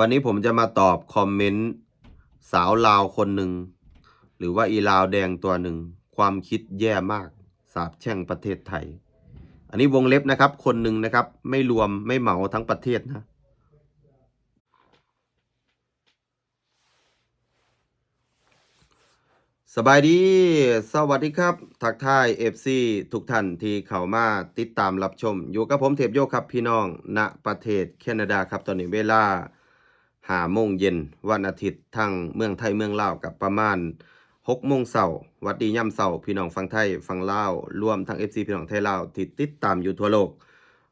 วันนี้ผมจะมาตอบคอมเมนต์สาวลาวคนหนึ่ง หรือว่าอีลาวแดงตัวหนึ่ง ความคิดแย่มากสาบแช่งประเทศไทย อันนี้วงเล็บนะครับ คนหนึ่งนะครับ ไม่รวมไม่เหมาทั้งประเทศนะ สบายดี สวัสดีครับ ทักทาย FC ทุกท่านที่เข้ามาติดตามรับชม อยู่กับผมเทพโยกครับพี่น้องณประเทศแคนาดาครับตอนนี้เวลา หาโมงเย็นวันอาทิตย์ทั้งเมืองไทยเมืองลาวกับประมาณ6โมงเช้าหวัดดีย่ำเช้าพี่น้องฟังไทยฟังลาวรวมทั้ง FC พี่น้องไทยลาวที่ติดตามอยู่ทั่วโลก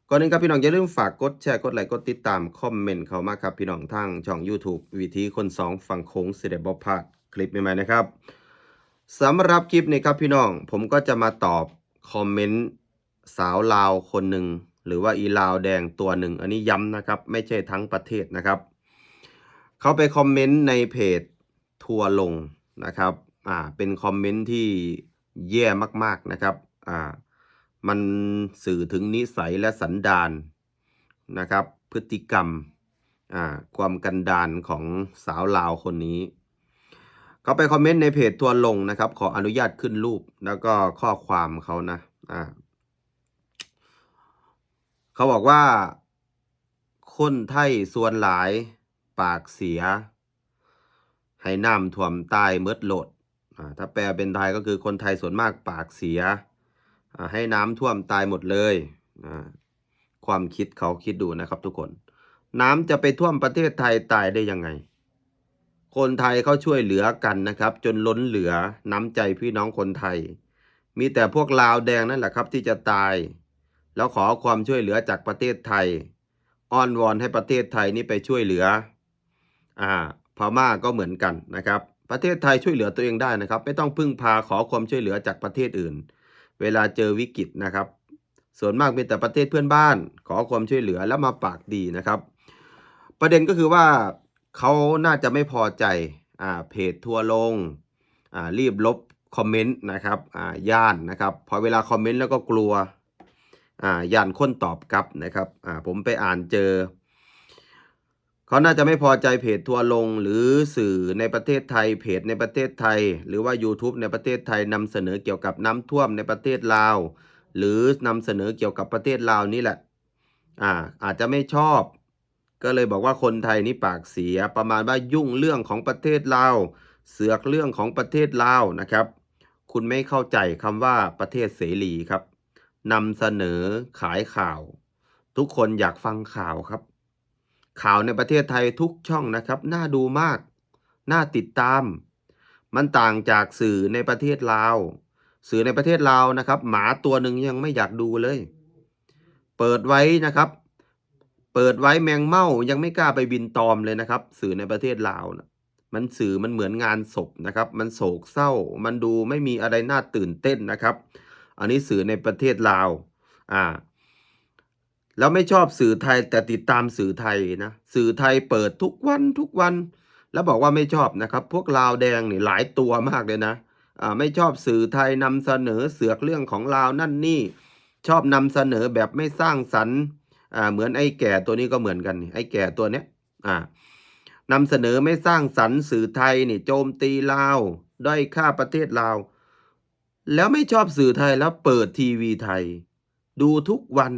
ก่อนอื่นครับพี่น้องอย่าลืมฝากกดแชร์กดไลค์กดติดตามคอมเมนต์เข้ามาครับพี่น้องทางช่อง YouTube วิธีคนสองฝั่งโค้งสิเดบอพาดคลิปใหม่ๆนะครับสำหรับคลิปนี้ครับพี่น้องผมก็จะมาตอบคอมเมนต์สาวลาวคนหนึ่งหรือว่าอีลาวแดงตัวหนึ่ง อันนี้ย้ำนะครับ ไม่ใช่ทั้งประเทศนะครับ เขาไปคอมเมนต์ในเพจทัวร์ลงนะครับอ่าเป็นคอมเมนต์ที่แย่มากๆนะครับอ่ามันสื่อถึงนิสัยและสันดานนะครับ พฤติกรรมอ่าความกันดานของสาวลาวคนนี้เขาไปคอมเมนต์ในเพจทัวร์ลงนะครับ ขออนุญาตขึ้นรูปแล้วก็ข้อความเขานะอ่าเขาบอกว่า คนไทยส่วนหลาย ปากเสีย ให้น้ำท่วมต้เมดโหลด ถ้าแปลเป็นไทยก็คือคนไทยส่วนมากปากเสีย ให้น้ำท่วมตายหมดเลย ความคิดเขาคิดดูนะครับทุกคน น้ำจะไปท่วมประเทศไทยตายได้ยังไง คนไทยเขาช่วยเหลือกันนะครับ จนล้นเหลือน้ำใจพี่น้องคนไทย มีแต่พวกลาวแดงนั่นแหละครับที่จะตาย แล้วขอความช่วยเหลือจากประเทศไทย อ้อนวอนให้ประเทศไทยนี่ไปช่วยเหลือ อ่าพม่าก็เหมือนกันนะครับ ประเทศไทยช่วยเหลือตัวเองได้นะครับ ไม่ต้องพึ่งพาขอความช่วยเหลือจากประเทศอื่น เวลาเจอวิกฤตนะครับ ส่วนมากเป็นแต่ประเทศเพื่อนบ้าน ขอความช่วยเหลือแล้วมาปากดีนะครับ ประเด็นก็คือว่าเขาน่าจะไม่พอใจอ่าเพจทัวร์ลงอ่ารีบลบคอมเมนต์นะครับอ่าย่านนะครับ พอเวลาคอมเมนต์แล้วก็กลัวอ่าย่านคนตอบกลับนะครับอ่าผมไปอ่านเจอ เขาน่าจะไม่พอใจเพจทัวลงหรือสื่อในประเทศไทยเพจในประเทศไทย หรือว่า YouTube ในประเทศไทยนำเสนอเกี่ยวกับน้ำท่วมในประเทศลาว หรือนำเสนอเกี่ยวกับประเทศลาวนี่แหละอ่าอาจจะไม่ชอบ ก็เลยบอกว่าคนไทยนี่ปากเสียประมาณว่ายุ่งเรื่องของประเทศลาวเสือกเรื่องของประเทศลาวนะครับ คุณไม่เข้าใจคำว่าประเทศเสรีครับนำเสนอขายข่าว ทุกคนอยากฟังข่าวครับ ข่าวในประเทศไทยทุกช่องนะครับ น่าดูมาก น่าติดตาม มันต่างจากสื่อในประเทศลาว สื่อในประเทศลาวนะครับ หมาตัวหนึ่งยังไม่อยากดูเลย เปิดไว้นะครับ เปิดไว้แมงเม่ายังไม่กล้าไปบินตอมเลยนะครับ สื่อในประเทศลาวนะมันสื่อมันเหมือนงานศพนะครับ มันโศกเศร้า มันดูไม่มีอะไรน่าตื่นเต้นนะครับ อันนี้สื่อในประเทศลาว อ่า แล้วไม่ชอบสื่อไทยแต่ติดตามสื่อไทยนะ สื่อไทยเปิดทุกวันทุกวัน แล้วบอกว่าไม่ชอบนะครับ พวกลาวแดงนี่หลายตัวมากเลยนะอ่าไม่ชอบสื่อไทยนำเสนอเสือกเรื่องของลาวนั่นนี่ ชอบนำเสนอแบบไม่สร้างสรรค์อ่าเหมือนไอ้แก่ตัวนี้ก็เหมือนกันไอ้แก่ตัวเนี้ยอ่านำเสนอไม่สร้างสรรค์สื่อไทยนี่โจมตีลาวด้อยค่าประเทศลาว แล้วไม่ชอบสื่อไทยแล้วเปิดทีวีไทย ดูทุกวัน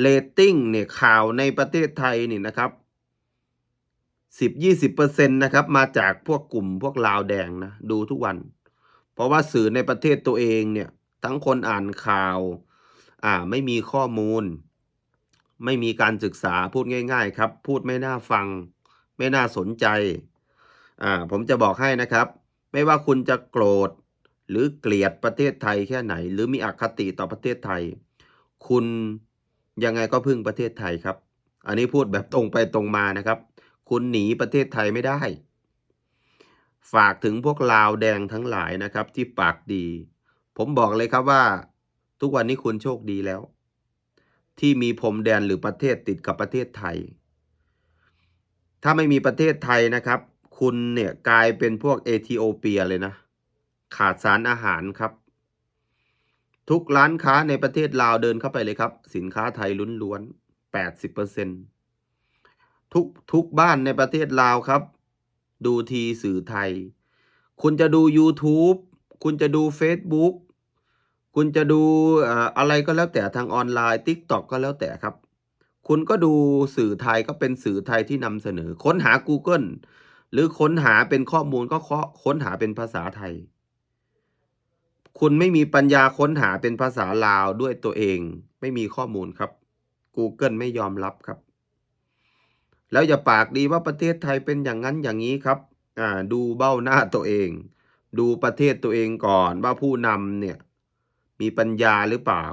เรตติ้งเนี่ยข่าวในประเทศไทยนี่นะครับสิบยี่สิบเปอร์เซ็นต์นะครับ มาจากพวกกลุ่มพวกลาวแดงนะ ดูทุกวัน เพราะว่าสื่อในประเทศตัวเองเนี่ย ทั้งคนอ่านข่าว อ่า ไม่มีข้อมูล ไม่มีการศึกษาพูดง่าย ๆ ครับ พูดไม่น่าฟัง ไม่น่าสนใจ อ่า ผมจะบอกให้นะครับ ไม่ว่าคุณจะโกรธ หรือเกลียดประเทศไทยแค่ไหน หรือมีอคติต่อประเทศไทย คุณ ยังไงก็พึ่งประเทศไทยครับ อันนี้พูดแบบตรงไปตรงมานะครับ คุณหนีประเทศไทยไม่ได้ ฝากถึงพวกลาวแดงทั้งหลายนะครับ ที่ปากดี ผมบอกเลยครับว่า ทุกวันนี้คุณโชคดีแล้ว ที่มีพรมแดนหรือประเทศติดกับประเทศไทย ถ้าไม่มีประเทศไทยนะครับ คุณเนี่ยกลายเป็นพวกเอธิโอเปียเลยนะ ขาดสารอาหารครับ ทุกร้านค้าในประเทศลาวเดินเข้าไปเลยครับ สินค้าไทยล้วนๆแปดสิบเปอร์เซ็นทุกทุกบ้านในประเทศลาวครับ ดูทีสื่อไทย คุณจะดู YouTube คุณจะดู Facebook คุณจะดูอะไรก็แล้วแต่ทางออนไลน์ TikTok ก็แล้วแต่ครับ คุณก็ดูสื่อไทยก็เป็นสื่อไทยที่นำเสนอ ค้นหา Google หรือค้นหาเป็นข้อมูลก็ค้นหาเป็นภาษาไทย คุณไม่มีปัญญาค้นหาเป็นภาษาลาวด้วยตัวเอง ไม่มีข้อมูลครับ Google ไม่ยอมรับครับ แล้วอย่าปากดีว่าประเทศไทยเป็นอย่างนั้นอย่างนี้ครับอ่าดูเบ้าหน้าตัวเอง ดูประเทศตัวเองก่อนว่าผู้นำเนี่ยมีปัญญาหรือเปล่า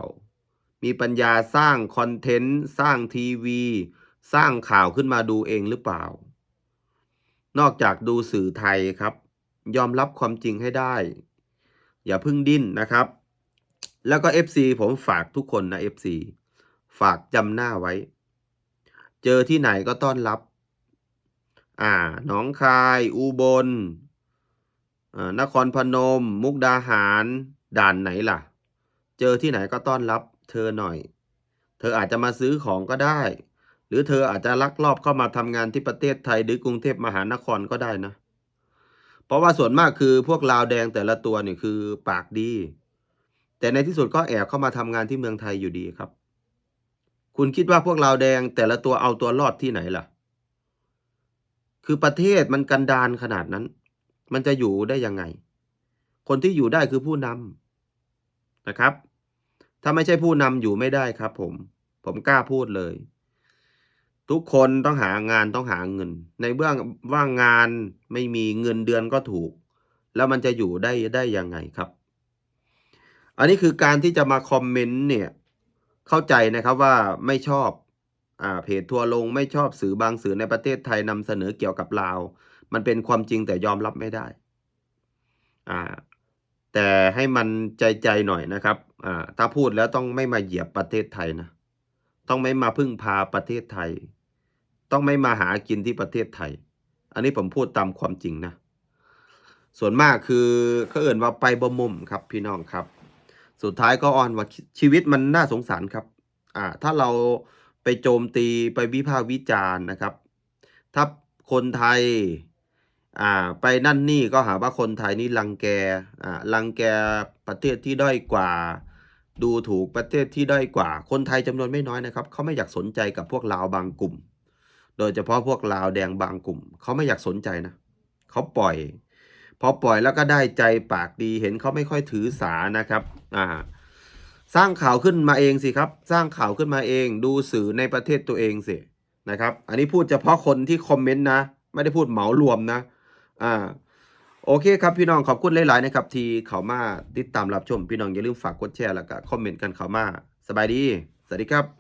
มีปัญญาสร้างคอนเทนต์สร้างทีวี สร้างข่าวขึ้นมาดูเองหรือเปล่า นอกจากดูสื่อไทยครับ ยอมรับความจริงให้ได้ อย่าพึ่งดิ้นนะครับ แล้วก็ FC ผมฝากทุกคนนะ FC ฝากจำหน้าไว้ เจอที่ไหนก็ต้อนรับ อ่าหนองคาย อุบลนครพนม มุกดาหาร ด่านไหนล่ะ เจอที่ไหนก็ต้อนรับ เธอหน่อย เธออาจจะมาซื้อของก็ได้ หรือเธออาจจะลักลอบเข้ามาทำงานที่ประเทศไทยหรือกรุงเทพมหานครก็ได้นะ เพราะว่าส่วนมากคือพวกลาวแดงแต่ละตัวเนี่ยคือปากดี แต่ในที่สุดก็แอบเข้ามาทำงานที่เมืองไทยอยู่ดีครับ คุณคิดว่าพวกลาวแดงแต่ละตัวเอาตัวรอดที่ไหนล่ะ คือประเทศมันกันดานขนาดนั้น มันจะอยู่ได้ยังไง คนที่อยู่ได้คือผู้นำนะครับ ถ้าไม่ใช่ผู้นำอยู่ไม่ได้ครับ ผม ผมกล้าพูดเลย ทุกคนต้องหางานต้องหาเงิน ในเบื้องว่างงานไม่มีเงินเดือนก็ถูก แล้วมันจะอยู่ได้ได้ยังไงครับ อันนี้คือการที่จะมาคอมเมนต์เนี่ยเข้าใจนะครับว่าไม่ชอบอ่าเพจทัวลงไม่ชอบสื่อบางสื่อในประเทศไทยนำเสนอเกี่ยวกับลาว มันเป็นความจริงแต่ยอมรับไม่ได้อ่าแต่ให้มันใจใจหน่อยนะครับอ่าถ้าพูดแล้วต้องไม่มาเหยียบประเทศไทยนะต้องไม่มาพึ่งพาประเทศไทย ต้องไม่มาหากินที่ประเทศไทย อันนี้ผมพูดตามความจริงนะ ส่วนมากคือเขาเอ่นว่าไปบ่มุมครับพี่น้องครับ สุดท้ายก็อ่อนว่าชีวิตมันน่าสงสารครับ อ่า ถ้าเราไปโจมตีไปวิพากษ์วิจารณ์นะครับ ถ้าคนไทย อ่า ไปนั่นนี่ก็หาว่าคนไทยนี่รังแก อ่า รังแกประเทศที่ด้อยกว่า ดูถูกประเทศที่ด้อยกว่า คนไทยจำนวนไม่น้อยนะครับ เขาไม่อยากสนใจกับพวกลาวบางกลุ่ม โดยเฉพาะพวกลาวแดงบางกลุ่ม เขาไม่อยากสนใจนะเขาปล่อย พอปล่อยแล้วก็ได้ใจปากดีเห็นเขาไม่ค่อยถือสานะครับอ่าสร้างข่าวขึ้นมาเองสิครับ สร้างข่าวขึ้นมาเองดูสื่อในประเทศตัวเองสินะครับ อันนี้พูดเฉพาะคนที่คอมเมนต์นะ ไม่ได้พูดเหมารวมนะอ่าโอเคครับพี่น้องขอบคุณหลายๆนะครับ ที่เขามาติดตามรับชม พี่น้องอย่าลืมฝากกดแชร์แล้วก็คอมเมนต์กันเขามา สบายดี สวัสดีครับ